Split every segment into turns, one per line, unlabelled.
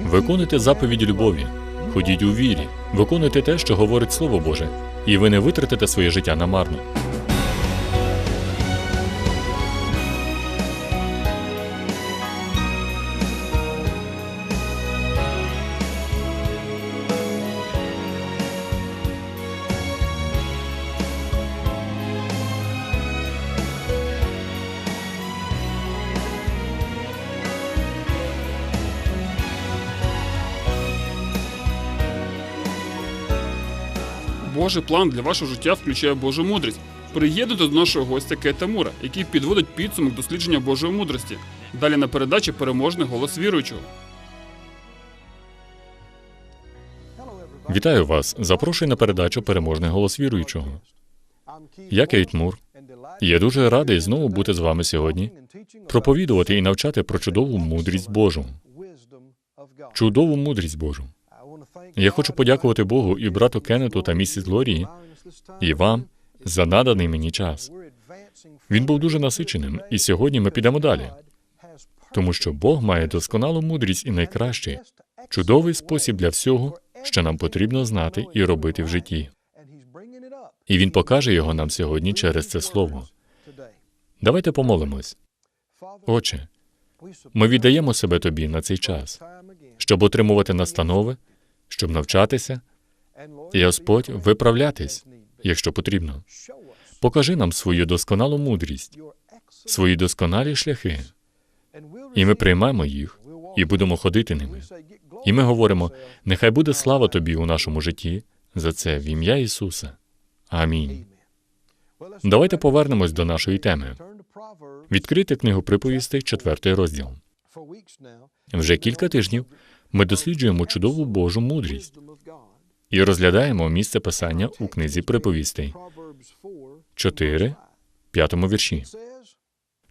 Виконуйте заповіді любові, ходіть у вірі, виконуйте те, що говорить Слово Боже, і ви не витратите своє життя намарно.
Божий план для вашого життя включає Божу мудрість. Приєднуйте до нашого гостя Кета Мура, який підводить підсумок дослідження Божої мудрості. Далі на передачі переможний голос віруючого.
Вітаю вас! Запрошую на передачу Переможний голос віруючого. Я Кейт Мур. Я дуже радий знову бути з вами сьогодні, проповідувати і навчати про чудову мудрість Божу. Чудову мудрість Божу. Я хочу подякувати Богу і брату Кеннету та місіс Глорії і вам за наданий мені час. Він був дуже насиченим, і сьогодні ми підемо далі, тому що Бог має досконалу мудрість і найкращий, чудовий спосіб для всього, що нам потрібно знати і робити в житті. І він покаже його нам сьогодні через це слово. Давайте помолимось. Отче, ми віддаємо себе тобі на цей час, щоб отримувати настанови, щоб навчатися, і Господь виправлятись, якщо потрібно. Покажи нам свою досконалу мудрість, свої досконалі шляхи, і ми приймемо їх і будемо ходити ними. І ми говоримо: нехай буде слава тобі у нашому житті за це в ім'я Ісуса. Амінь. Давайте повернемось до нашої теми. Відкрити книгу приповістей, четвертий розділ. Вже кілька тижнів ми досліджуємо чудову Божу мудрість і розглядаємо місце писання у книзі приповістей 4, 5 вірші.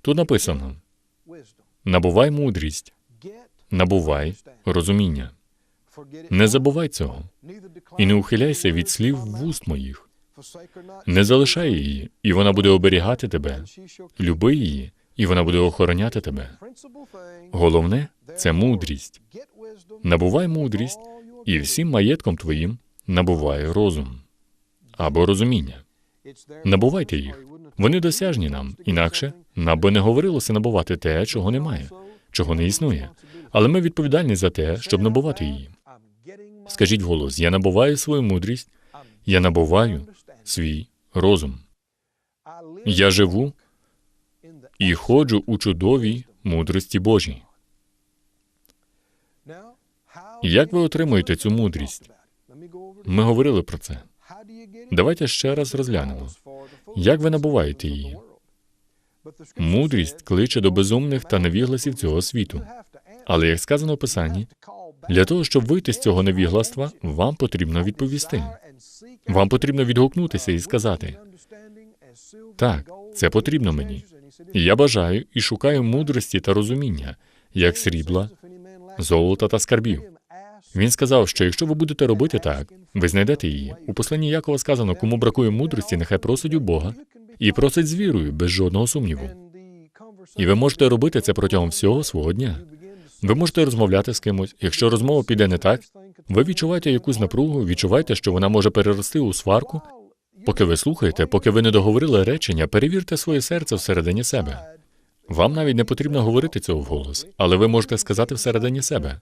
Тут написано: набувай мудрість, набувай розуміння. Не забувай цього і не ухиляйся від слів вуст моїх. Не залишай її, і вона буде оберігати тебе. Люби її, і вона буде охороняти тебе. Головне це мудрість. Набувай мудрість, і всім маєтком твоїм набувай розум або розуміння. Набувайте їх. Вони досяжні нам, інакше нам би не говорилося набувати те, чого немає, чого не існує. Але ми відповідальні за те, щоб набувати її. Скажіть вголос: я набуваю свою мудрість, я набуваю свій розум. Я живу і ходжу у чудовій мудрості Божій. Як ви отримуєте цю мудрість? Ми говорили про це. Давайте ще раз розглянемо. Як ви набуваєте її? Мудрість кличе до безумних та невігласів цього світу. Але як сказано в Писанні, для того, щоб вийти з цього невігластва, вам потрібно відповісти. Вам потрібно відгукнутися і сказати: так, це потрібно мені. Я бажаю і шукаю мудрості та розуміння, як срібла, золота та скарбів. Він сказав, що якщо ви будете робити так, ви знайдете її. У посланні Якова сказано, кому бракує мудрості, нехай просить у Бога і просить з вірою, без жодного сумніву. І ви можете робити це протягом всього свого дня. Ви можете розмовляти з кимось. Якщо розмова піде не так, ви відчуваєте якусь напругу, відчуваєте, що вона може перерости у сварку. Поки ви слухаєте, поки ви не договорили речення, перевірте своє серце всередині себе. Вам навіть не потрібно говорити цього вголос, але ви можете сказати всередині себе.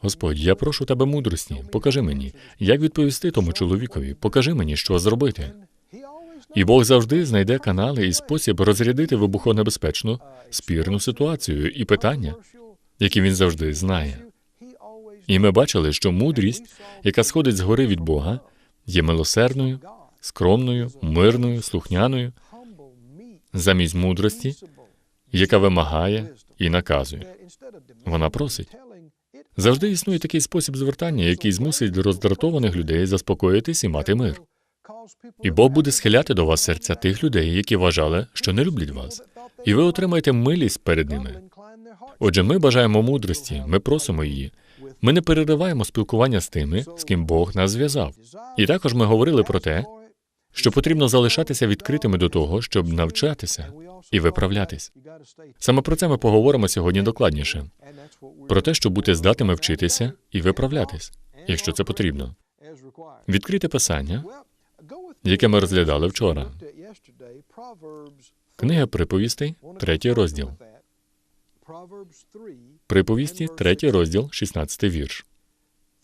Господь, я прошу тебе мудрості, покажи мені, як відповісти тому чоловікові, покажи мені, що зробити. І Бог завжди знайде канали і спосіб розрядити вибухонебезпечну, спірну ситуацію і питання, які він завжди знає. І ми бачили, що мудрість, яка сходить згори від Бога, є милосердною, скромною, мирною, слухняною, замість мудрості, яка вимагає і наказує. Вона просить. Завжди існує такий спосіб звертання, який змусить роздратованих людей заспокоїтись і мати мир. І Бог буде схиляти до вас серця тих людей, які вважали, що не люблять вас, і ви отримаєте милість перед ними. Отже, ми бажаємо мудрості, ми просимо її. Ми не перериваємо спілкування з тими, з ким Бог нас зв'язав. І також ми говорили про те, що потрібно залишатися відкритими до того, щоб навчатися і виправлятись. Саме про це ми поговоримо сьогодні докладніше. про те, щоб бути здатними вчитися і виправлятись, якщо це потрібно. Відкрите писання, яке ми розглядали вчора. Книга приповістей, третій розділ. Приповісті, третій розділ, 16 вірш.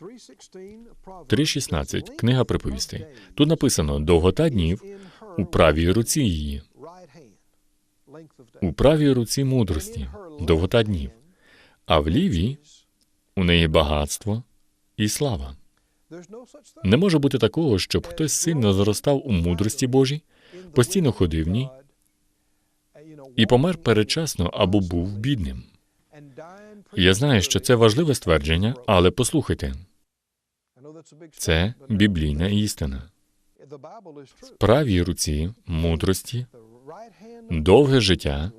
3.16. Книга приповістей. Тут написано довгота днів у правій руці її, у правій руці мудрості, довгота днів, а в лівій у неї багатство і слава. Не може бути такого, щоб хтось сильно зростав у мудрості Божій, постійно ходив в ній і помер передчасно або був бідним. Я знаю, що це важливе ствердження, але послухайте, це біблійна істина. В правій руці мудрості, довге життя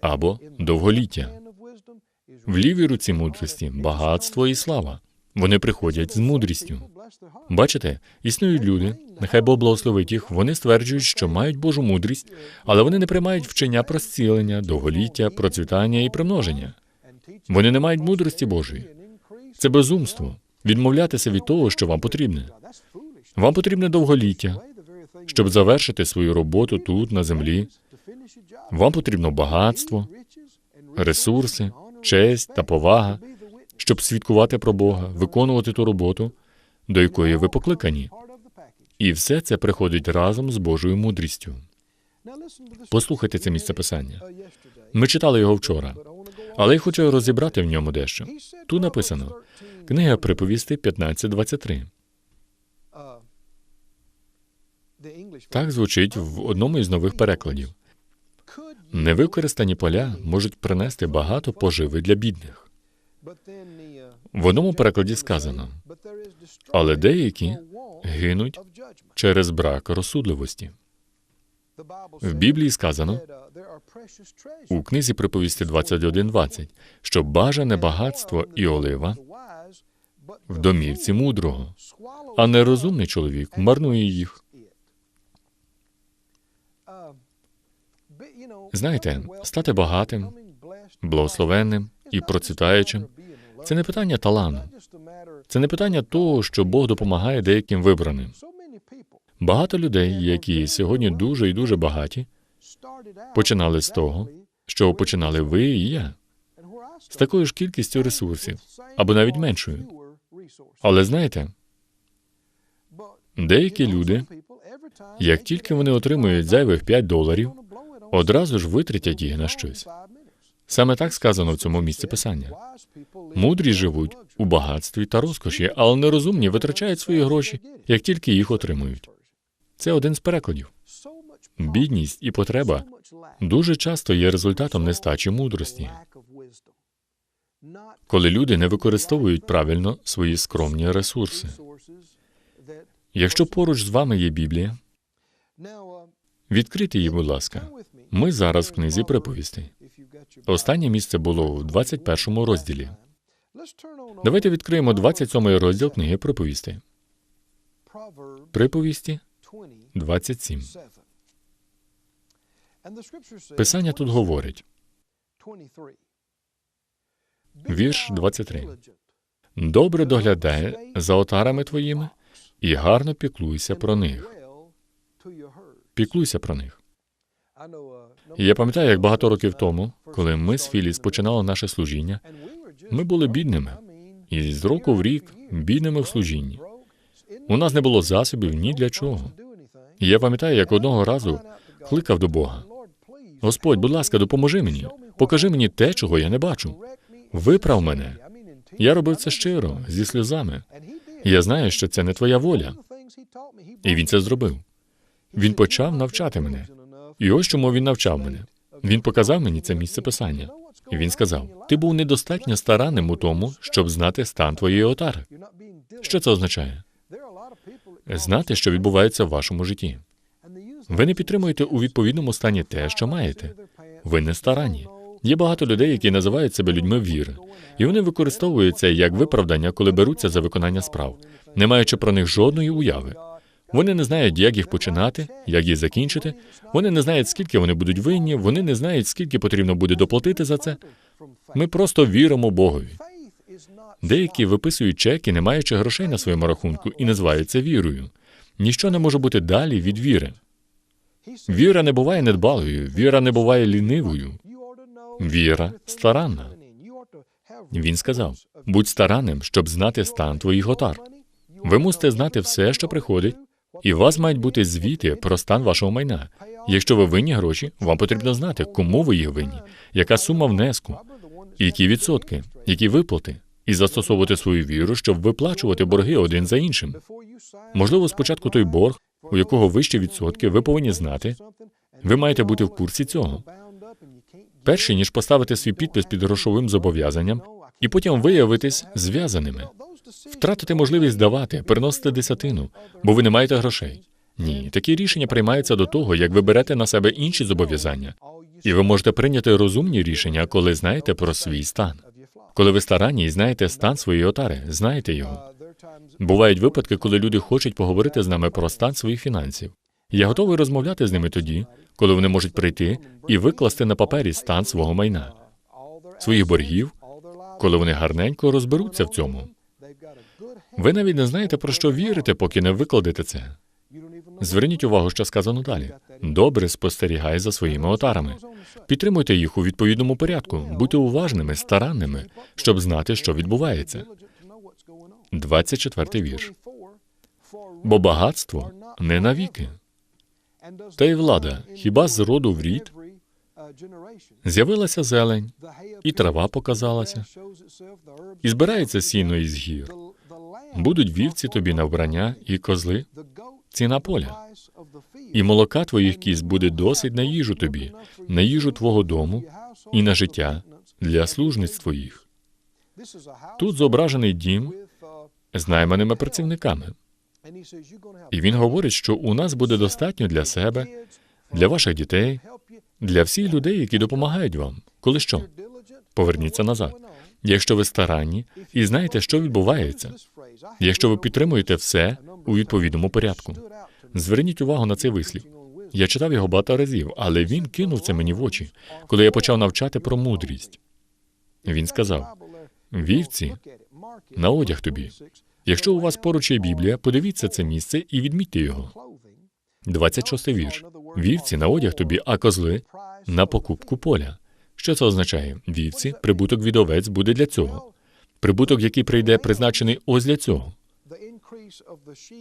або довголіття. В лівій руці мудрості багатство і слава. Вони приходять з мудрістю. Бачите, існують люди, нехай Бог благословить їх, вони стверджують, що мають Божу мудрість, але вони не приймають вчення про зцілення, довголіття, процвітання і примноження. Вони не мають мудрості Божої. Це безумство відмовлятися від того, що вам потрібне. Вам потрібне довголіття, щоб завершити свою роботу тут, на землі. Вам потрібно багатство, ресурси, честь та повага, щоб свідкувати про Бога, виконувати ту роботу, до якої ви покликані. І все це приходить разом з Божою мудрістю. Послухайте це місце писання. Ми читали його вчора, але я хочу розібрати в ньому дещо. Тут написано книга приповісти 15.23. Так звучить в одному із нових перекладів. Невикористані поля можуть принести багато поживи для бідних. В одному перекладі сказано, але деякі гинуть через брак розсудливості. В Біблії сказано у книзі приповісті 21.20, що бажане багатство і олива в домівці мудрого, а нерозумний чоловік марнує їх. Знаєте, стати багатим, благословенним і процвітаючим це не питання талану. Це не питання того, що Бог допомагає деяким вибраним. Багато людей, які сьогодні дуже і дуже багаті, починали з того, що починали ви і я, з такою ж кількістю ресурсів, або навіть меншою. Але знаєте, деякі люди, як тільки вони отримують зайвих 5 доларів, одразу ж витратять їх на щось. Саме так сказано в цьому місці писання. Мудрі живуть у багатстві та розкоші, але нерозумні витрачають свої гроші, як тільки їх отримують. Це один з перекладів. Бідність і потреба дуже часто є результатом нестачі мудрості, коли люди не використовують правильно свої скромні ресурси. Якщо поруч з вами є Біблія, відкрийте її, будь ласка. Ми зараз в книзі приповістей. Останнє місце було в 21 розділі. Давайте відкриємо 27 розділ книги приповістей. Приповісті 27. Писання тут говорить. Вірш 23. Добре доглядай за отарами твоїми і гарно піклуйся про них. Піклуйся про них. Я пам'ятаю, як багато років тому, коли ми з Філіс починали наше служіння, ми були бідними, і з року в рік бідними в служінні. У нас не було засобів ні для чого. Я пам'ятаю, як одного разу кликав до Бога. Господь, будь ласка, допоможи мені, покажи мені те, чого я не бачу. Виправ мене. Я робив це щиро, зі сльозами. Я знаю, що це не твоя воля. І він це зробив. Він почав навчати мене. І ось чому він навчав мене. Він показав мені це місце писання. І він сказав: ти був недостатньо старанним у тому, щоб знати стан твоєї отари. Що це означає? Знати, що відбувається в вашому житті. Ви не підтримуєте у відповідному стані те, що маєте. Ви не старанні. Є багато людей, які називають себе людьми віри, і вони використовують це як виправдання, коли беруться за виконання справ, не маючи про них жодної уяви. Вони не знають, як їх починати, як їх закінчити. Вони не знають, скільки вони будуть винні, вони не знають, скільки потрібно буде доплатити за це. Ми просто віримо Богові. Деякі виписують чеки, не маючи грошей на своєму рахунку, і називають це вірою. Ніщо не може бути далі від віри. Віра не буває недбалою, віра не буває лінивою. Віра старанна. Він сказав: будь старанним, щоб знати стан твоїх отар. Ви мусите знати все, що приходить, і у вас мають бути звіти про стан вашого майна. Якщо ви винні гроші, вам потрібно знати, кому ви їх винні, яка сума внеску, які відсотки, які виплати, і застосовувати свою віру, щоб виплачувати борги один за іншим. Можливо, спочатку той борг, у якого вищі відсотки, ви повинні знати. Ви маєте бути в курсі цього. Перше, ніж поставити свій підпис під грошовим зобов'язанням, і потім виявитись зв'язаними, втратити можливість давати, переносити десятину, бо ви не маєте грошей. Ні, такі рішення приймаються до того, як ви берете на себе інші зобов'язання, і ви можете прийняти розумні рішення, коли знаєте про свій стан. Коли ви старанні і знаєте стан своєї отари, знаєте його. Бувають випадки, коли люди хочуть поговорити з нами про стан своїх фінансів. Я готовий розмовляти з ними тоді, коли вони можуть прийти і викласти на папері стан свого майна, своїх боргів, коли вони гарненько розберуться в цьому. Ви навіть не знаєте, про що вірите, поки не викладете це. Зверніть увагу, що сказано далі. Добре спостерігай за своїми отарами. Підтримуйте їх у відповідному порядку, будьте уважними, старанними, щоб знати, що відбувається. 24 вірш. Бо багатство не навіки.
Та й влада, хіба з роду в рід?
З'явилася зелень, і трава показалася, і збирається сіно із гір. Будуть вівці тобі на вбрання і козли, ціна поля. І молока твоїх кіз буде досить на їжу тобі, на їжу твого дому і на життя для служниць твоїх. Тут зображений дім з найманими працівниками. І він говорить, що у нас буде достатньо для себе, для ваших дітей, для всіх людей, які допомагають вам. Коли що? Поверніться назад. Якщо ви старанні і знаєте, що відбувається, якщо ви підтримуєте все у відповідному порядку. Зверніть увагу на цей вислів. Я читав його багато разів, але він кинув це мені в очі, коли я почав навчати про мудрість. Він сказав: вівці на одяг тобі. Якщо у вас поруч є Біблія, подивіться це місце і відмітьте його. 26 вірш. Вівці на одяг тобі, а козли на покупку поля. Що це означає? Вівці, прибуток від овець буде для цього. Прибуток, який прийде, призначений ось для цього.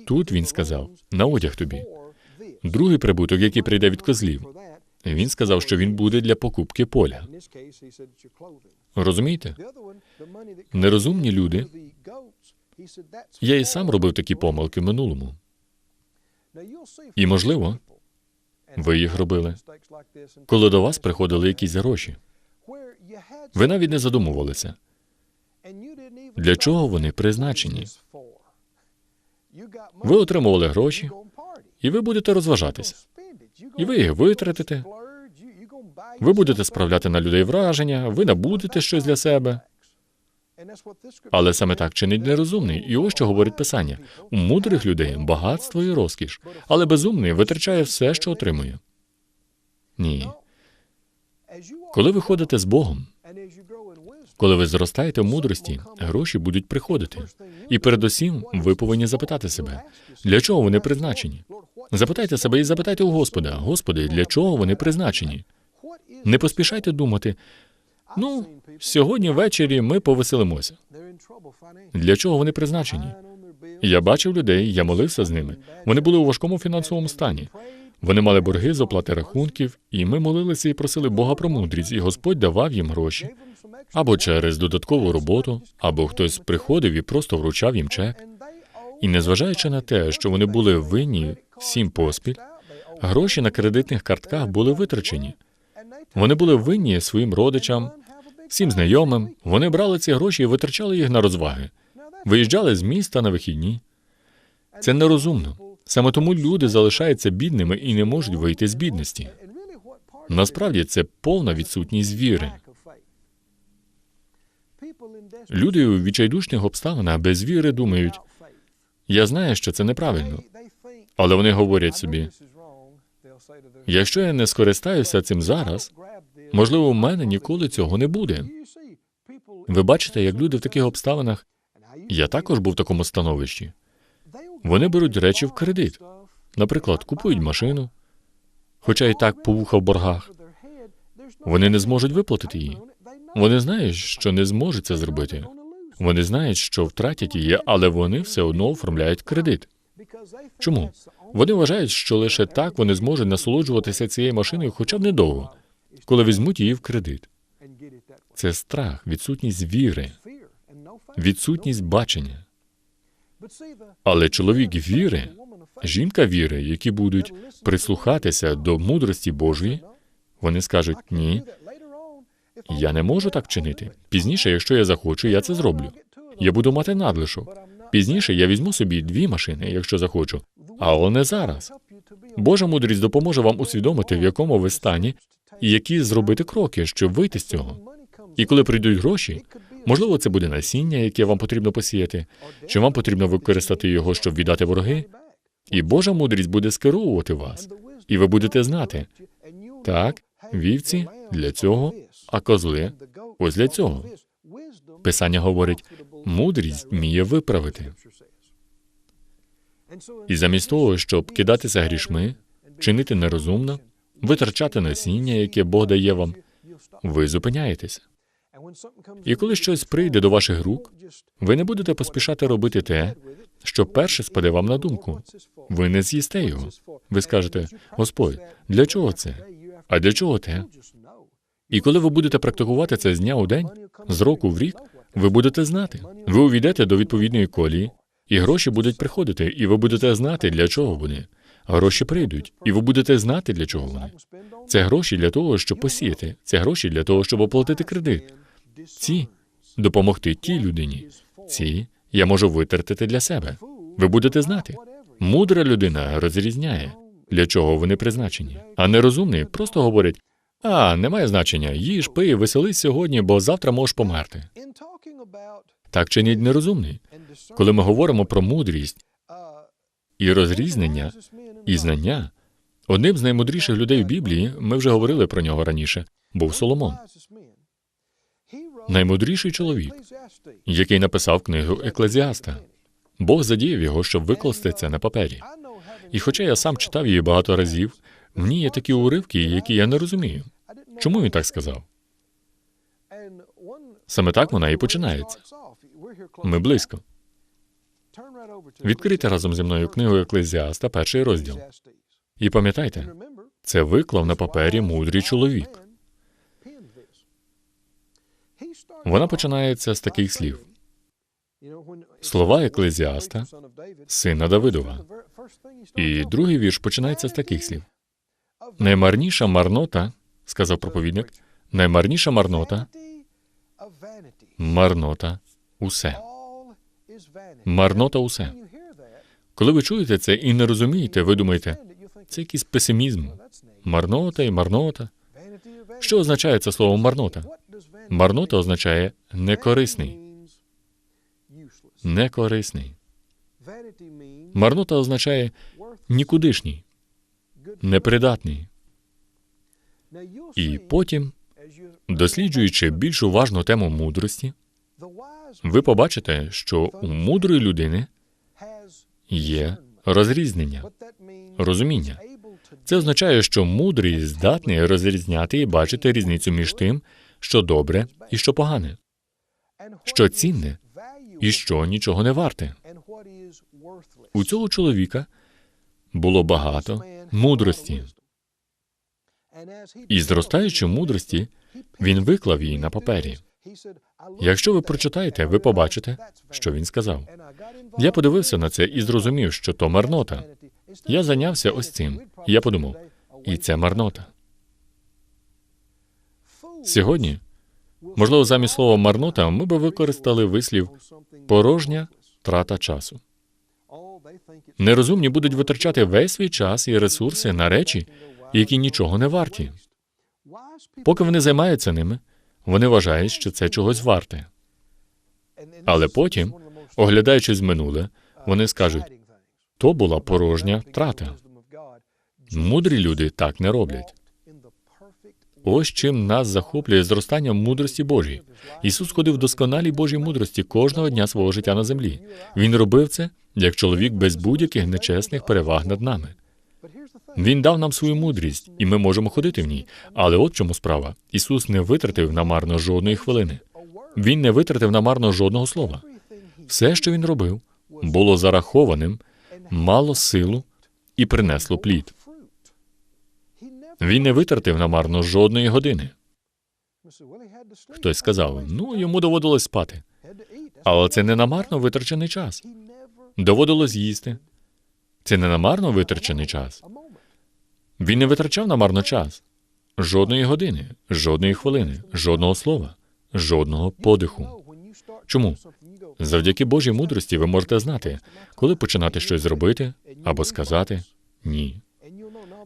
Тут він сказав на одяг тобі.
Другий прибуток, який прийде від козлів. Він сказав, що він буде для покупки поля. Розумієте? Нерозумні люди. Я і сам робив такі помилки в минулому.
І можливо,
Ви їх робили. Коли до вас приходили якісь гроші, ви навіть не задумувалися,
для чого вони призначені.
Ви отримували гроші, і ви будете розважатися. І ви їх витратите. Ви будете справляти на людей враження, ви набудете щось для себе. Але саме так чинить нерозумний. І ось що говорить Писання: у мудрих людей багатство і розкіш, але безумний витрачає все, що отримує. Ні. Коли ви ходите з Богом, коли ви зростаєте в мудрості, гроші будуть приходити. І передусім ви повинні запитати себе, для чого вони призначені. Запитайте себе і запитайте у Господа, Господи, для чого вони призначені? Не поспішайте думати. Ну, сьогодні ввечері ми повеселимося. Для чого вони призначені? Я бачив людей, я молився з ними. Вони були у важкому фінансовому стані. Вони мали борги з оплати рахунків, і ми молилися і просили Бога про мудрість, і Господь давав їм гроші або через додаткову роботу, або хтось приходив і просто вручав їм чек. І незважаючи на те, що вони були винні всім поспіль, гроші на кредитних картках були витрачені. Вони були винні своїм родичам, всім знайомим. Вони брали ці гроші і витрачали їх на розваги. Виїжджали з міста на вихідні. Це нерозумно. Саме тому люди залишаються бідними і не можуть вийти з бідності. Насправді це повна відсутність віри. Люди у відчайдушних обставинах без віри думають, я знаю, що це неправильно, але вони говорять собі, якщо я не скористаюся цим зараз, Можливо, у мене ніколи цього не буде. Ви бачите, як люди в таких обставинах. Я також був в такому становищі. Вони беруть речі в кредит. Наприклад, купують машину, хоча і так повуха в боргах. Вони не зможуть виплатити її. Вони знають, що не зможуть це зробити. Вони знають, що втратять її, але вони все одно оформляють кредит. Чому? Вони вважають, що лише так вони зможуть насолоджуватися цією машиною хоча б недовго, коли візьмуть її в кредит. Це страх, відсутність віри, відсутність бачення. Але чоловік віри, жінка віри, які будуть прислухатися до мудрості Божої, вони скажуть: ні, я не можу так чинити. Пізніше, якщо я захочу, я це зроблю. Я буду мати надлишок. Пізніше я візьму собі дві машини, якщо захочу, але не зараз. Божа мудрість допоможе вам усвідомити, в якому ви стані, і які зробити кроки, щоб вийти з цього. І коли прийдуть гроші, можливо, це буде насіння, яке вам потрібно посіяти, чи вам потрібно використати його, щоб віддати вороги. І Божа мудрість буде скеровувати вас, і ви будете знати, так, вівці для цього, а козли ось для цього. Писання говорить, мудрість вміє виправити. І замість того, щоб кидатися грішми, чинити нерозумно, витрачати насіння, яке Бог дає вам, ви зупиняєтеся. І коли щось прийде до ваших рук, ви не будете поспішати робити те, що перше спаде вам на думку. Ви не з'їсте його. Ви скажете, Господь, для чого це? А для чого те? І коли ви будете практикувати це з дня у день, з року в рік, ви будете знати. Ви увійдете до відповідної колії, і гроші будуть приходити, і ви будете знати, для чого вони. Гроші прийдуть, і ви будете знати, для чого вони. Це гроші для того, щоб посіяти. Це гроші для того, щоб оплатити кредит. Ці допомогти тій людині. Ці я можу витратити для себе. Ви будете знати. Мудра людина розрізняє, для чого вони призначені. А нерозумний просто говорять: а, немає значення, їж, пий, веселись сьогодні, бо завтра можеш померти. Так чинить нерозумний. Коли ми говоримо про мудрість і розрізнення, і знання, одним з наймудріших людей в Біблії, ми вже говорили про нього раніше, був Соломон, наймудріший чоловік, який написав книгу Еклезіаста. Бог задіяв його, щоб викласти це на папері. І хоча я сам читав її багато разів, мені є такі уривки, які я не розумію. Чому він так сказав? Саме так вона і починається. Ми близько. Відкрийте разом зі мною книгу Еклезіаста, перший розділ. І пам'ятайте, це виклав на папері мудрий чоловік. Вона починається з таких слів:
Слова Еклезіаста,
сина Давидова. І другий вірш починається з таких слів: Наймарніша марнота, сказав проповідник, наймарніша марнота, марнота усе. Марнота усе. Коли ви чуєте це і не розумієте, ви думаєте, це якийсь песимізм. Марнота і марнота. Що означає це слово марнота? Марнота означає некорисний. Некорисний. Марнота означає нікудишній, непридатний. І потім, досліджуючи більш уважно тему мудрості, ви побачите, що у мудрої людини є розрізнення, розуміння. Це означає, що мудрий здатний розрізняти і бачити різницю між тим, що добре і що погане, що цінне і що нічого не варте. У цього чоловіка було багато мудрості, і зростаючи мудрості, він виклав її на папері. Якщо ви прочитаєте, ви побачите, що він сказав. Я подивився на це і зрозумів, що то марнота. Я зайнявся ось цим. Я подумав, і це марнота. Сьогодні, можливо, замість слова марнота ми би використали вислів порожня трата часу. Нерозумні будуть витрачати весь свій час і ресурси на речі, які нічого не варті. Поки вони займаються ними, вони вважають, що це чогось варте. Але потім, оглядаючись минуле, вони скажуть, то була порожня трата. Мудрі люди так не роблять. Ось чим нас захоплює зростання мудрості Божій. Ісус ходив в досконалій Божій мудрості кожного дня свого життя на землі. Він робив це як чоловік без будь-яких нечесних переваг над нами. Він дав нам свою мудрість, і ми можемо ходити в ній. Але от чому справа: Ісус не витратив намарно жодної хвилини. Він не витратив намарно жодного слова. Все, що він робив, було зарахованим, мало силу і принесло плід. Він не витратив намарно жодної години. Хтось сказав: ну йому доводилось спати. Але це не намарно витрачений час. Доводилось їсти. Це не намарно витрачений час. Він не витрачав намарно час. Жодної години, жодної хвилини, жодного слова, жодного подиху. Чому? Завдяки Божій мудрості ви можете знати, коли починати щось зробити або сказати ні.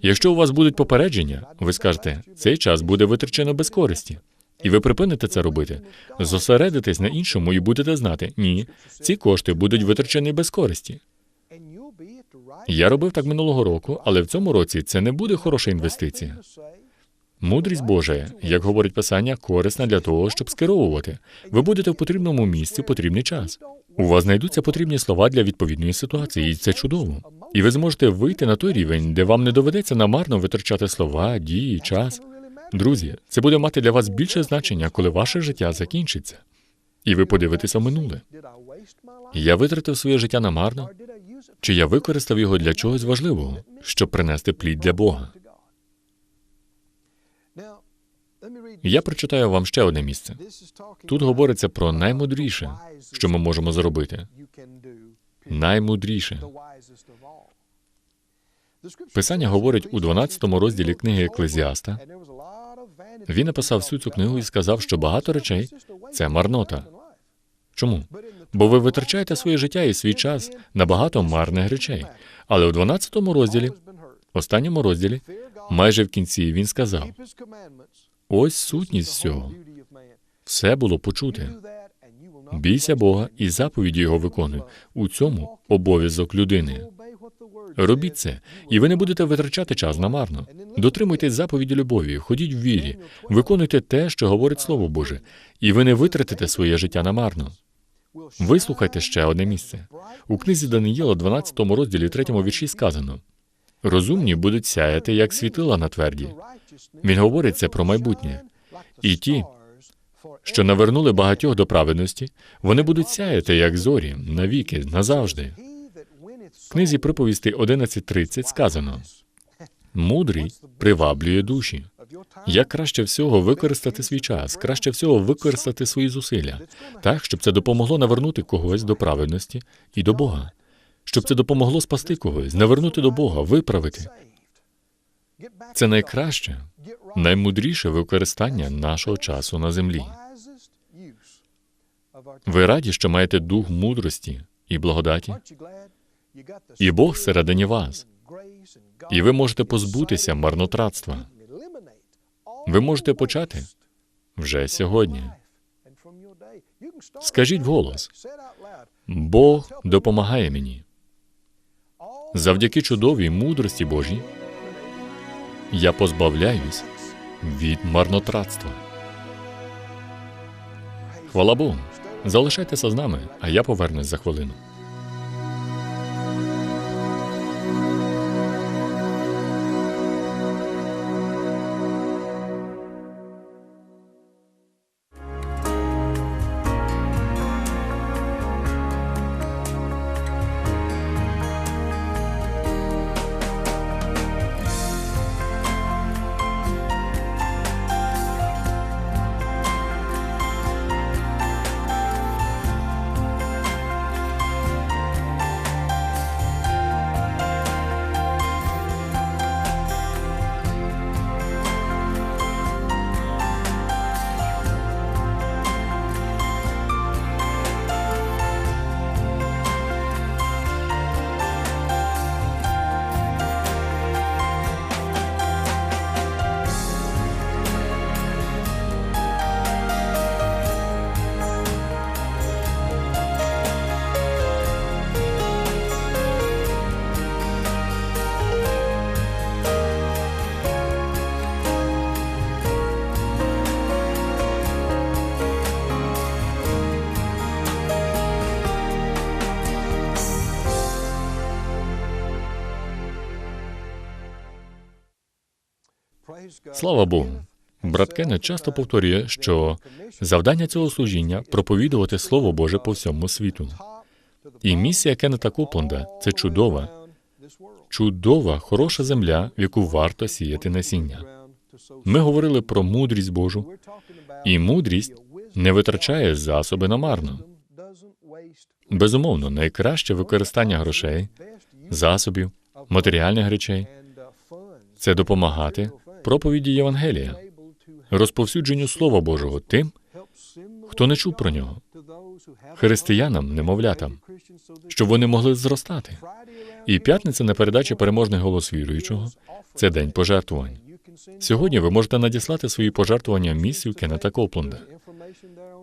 Якщо у вас будуть попередження, ви скажете, цей час буде витрачено без користі. І ви припините це робити, зосередитесь на іншому і будете знати, ні, ці кошти будуть витрачені без користі. Я робив так минулого року, але в цьому році це не буде хороша інвестиція. Мудрість Божа, як говорить Писання, корисна для того, щоб скеровувати. Ви будете в потрібному місці потрібний час. У вас знайдуться потрібні слова для відповідної ситуації, і це чудово. І ви зможете вийти на той рівень, де вам не доведеться намарно витрачати слова, дії, час. Друзі, це буде мати для вас більше значення, коли ваше життя закінчиться. І ви подивитеся в минуле. Я витратив своє життя намарно, чи я використав його для чогось важливого, щоб принести плід для Бога. Я прочитаю вам ще одне місце. Тут говориться про наймудріше, що ми можемо зробити. Наймудріше. Писання говорить у 12 розділі книги Еклезіаста. Він написав всю цю книгу і сказав, що багато речей це марнота. Чому? Бо ви витрачаєте своє життя і свій час на багато марних речей. Але у 12 розділі, останньому розділі, майже в кінці він сказав: ось сутність всього. Все було почуте. Бійся Бога і заповіді його виконуй. У цьому обов'язок людини. Робіть це, і ви не будете витрачати час намарно. Дотримуйтесь заповіді любові, ходіть в вірі, виконуйте те, що говорить Слово Боже, і ви не витратите своє життя намарно. Вислухайте ще одне місце. У книзі Даниїла, 12 розділі 3 вірші сказано: розумні будуть сяяти, як світила на тверді. Він говорить це про майбутнє. І ті, що навернули багатьох до праведності, вони будуть сяяти, як зорі, навіки, назавжди. В книзі приповісти 11.30 сказано: мудрий приваблює душі. Як краще всього використати свій час, краще всього використати свої зусилля, так, щоб це допомогло навернути когось до праведності і до Бога, щоб це допомогло спасти когось, навернути до Бога, виправити. Це найкраще, наймудріше використання нашого часу на землі. Ви раді, що маєте дух мудрості і благодаті, і Бог всередині вас, і ви можете позбутися марнотратства. Ви можете почати вже сьогодні. Скажіть вголос, Бог допомагає мені. Завдяки чудовій мудрості Божій я позбавляюсь від марнотратства. Хвала Богу. Залишайтеся з нами, а я повернусь за хвилину. Слава Богу. Брат Кеннет часто повторює, що завдання цього служіння проповідувати Слово Боже по всьому світу. І місія Кеннета Копленда це чудова, чудова, хороша земля, в яку варто сіяти насіння. Ми говорили про мудрість Божу, і мудрість не витрачає засоби намарно. Безумовно, найкраще використання грошей, засобів, матеріальних речей це допомагати проповіді Євангелія, розповсюдженню Слова Божого тим, хто не чув про нього, християнам, немовлятам, щоб вони могли зростати. І п'ятниця на передачі переможний голос віруючого це день пожертвувань. Сьогодні ви можете надіслати свої пожертвування місію Кеннета Копленда.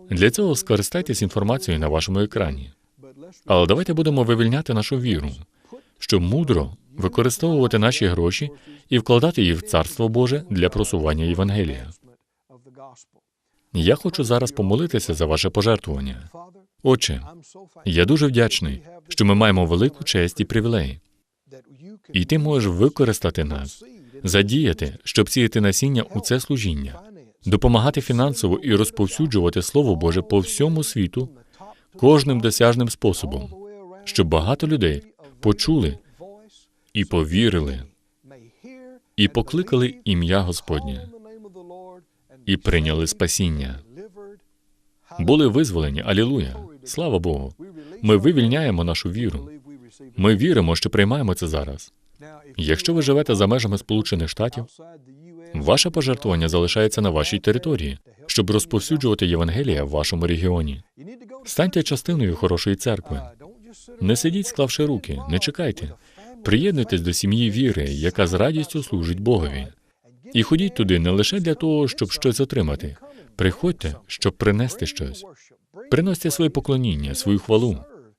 Для цього скористайтесь інформацією на вашому екрані. Але давайте будемо вивільняти нашу віру, щоб мудро використовувати наші гроші і вкладати їх в Царство Боже для просування Євангелія. Я хочу зараз помолитися за ваше пожертвування. Отче, я дуже вдячний, що ми маємо велику честь і привілей, і ти можеш використати нас, задіяти, щоб сіяти насіння у це служіння, допомагати фінансово і розповсюджувати Слово Боже по всьому світу кожним досяжним способом, щоб багато людей почули і повірили, і покликали ім'я Господнє, і прийняли спасіння. Були визволені, алілуя. Слава Богу. Ми вивільняємо нашу віру. Ми віримо, що приймаємо це зараз. Якщо ви живете за межами Сполучених Штатів, ваше пожертвування залишається на вашій території, щоб розповсюджувати Євангелія в вашому регіоні. Станьте частиною хорошої церкви. Не сидіть, склавши руки, не чекайте. Приєднуйтесь до сім'ї віри, яка з радістю служить Богові. І ходіть туди не лише для того, щоб щось отримати. Приходьте, щоб принести щось. Приносьте своє поклоніння, свою хвалу.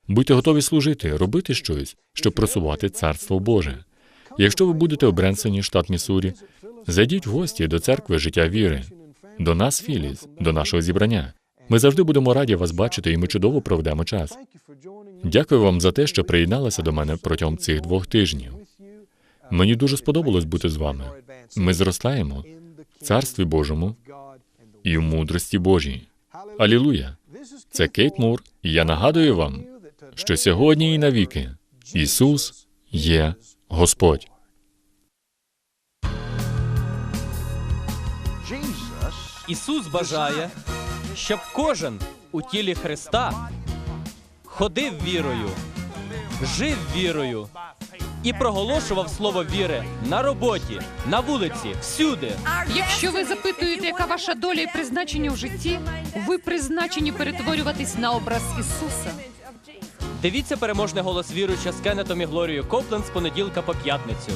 Будьте готові служити, робити щось, щоб просувати Царство Боже. Якщо ви будете у Бренсоні, штат Міссурі, зайдіть в гості до церкви життя віри, до нас, Філіс, до нашого зібрання. Ми завжди будемо раді вас бачити, і ми чудово проведемо час. Дякую вам за те, що приєдналися до мене протягом цих двох тижнів. Мені дуже сподобалось бути з вами. Ми зростаємо в Царстві Божому і в мудрості Божій. Алілуя! Це Кейт Мур, і я нагадую вам, що сьогодні і навіки Ісус є Господь.
Ісус бажає, щоб кожен у тілі Христа ходив вірою, жив вірою і проголошував слово віри на роботі, на вулиці, всюди.
Якщо ви запитуєте, яка ваша доля і призначення в житті, ви призначені перетворюватись на образ Ісуса.
Дивіться переможний голос віруюча з Кеннетом і Глорією Копленд з понеділка по п'ятницю.